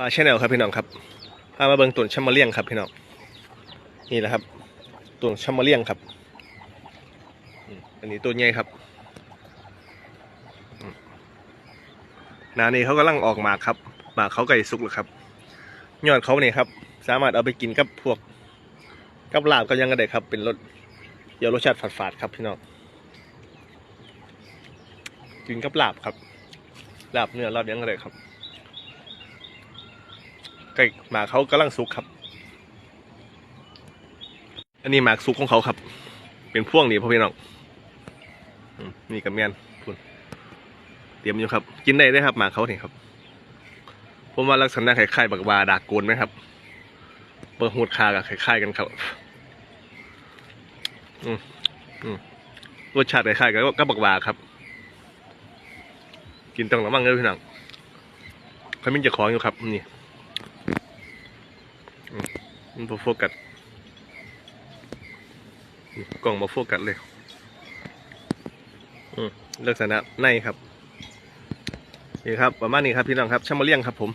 ปลาแชนแนลครับพี่น้องครับพามาเบิ่งตุ่นชัมมาเลี่ยงครับพี่น้องนี่แหละครับตุ่นชัมมาเลี่ยงครับ อันนี้ตัวใหญ่ครับนานี้เขากำลังออกหมากครับหมากเขาไก่สุกแล้วครับยอดเขาเนี่ยครับ สามารถเอาไปกินกับพวกกับลาบก็ยังก็ได้ครับ เป็นรสเดี๋ยวรสชาติฝาดๆครับพี่น้องกินกับลาบครับลาบเนื้อลาบยังก็ได้ครับ ใกล้หมากเขากำลังสุกครับ อันนี้หมากสุกของเขาครับ เป็นพ่วงนี่พ่อพี่น้องนี่กับแมนพุ่นเตรียมอยู่ครับ กินได้ได้ครับหมากเขาเนี่ยครับ ผมว่าลักษณะคล้ายๆบักวาดากโกนไหมครับเปิดหูดคากับคล้ายๆกันครับ อืมอืมรสชาติคล้ายๆกันก็บักวาครับ กินต้องระวังเลยพี่น้องเขาไม่จะของอยู่ครับ นี่ มันโฟกัสกล่องมาโฟกัสเลยอืมลักษณะในครับนี่ครับประมาณนี้ครับพี่น้องครับช่างมาเลี้ยงครับผม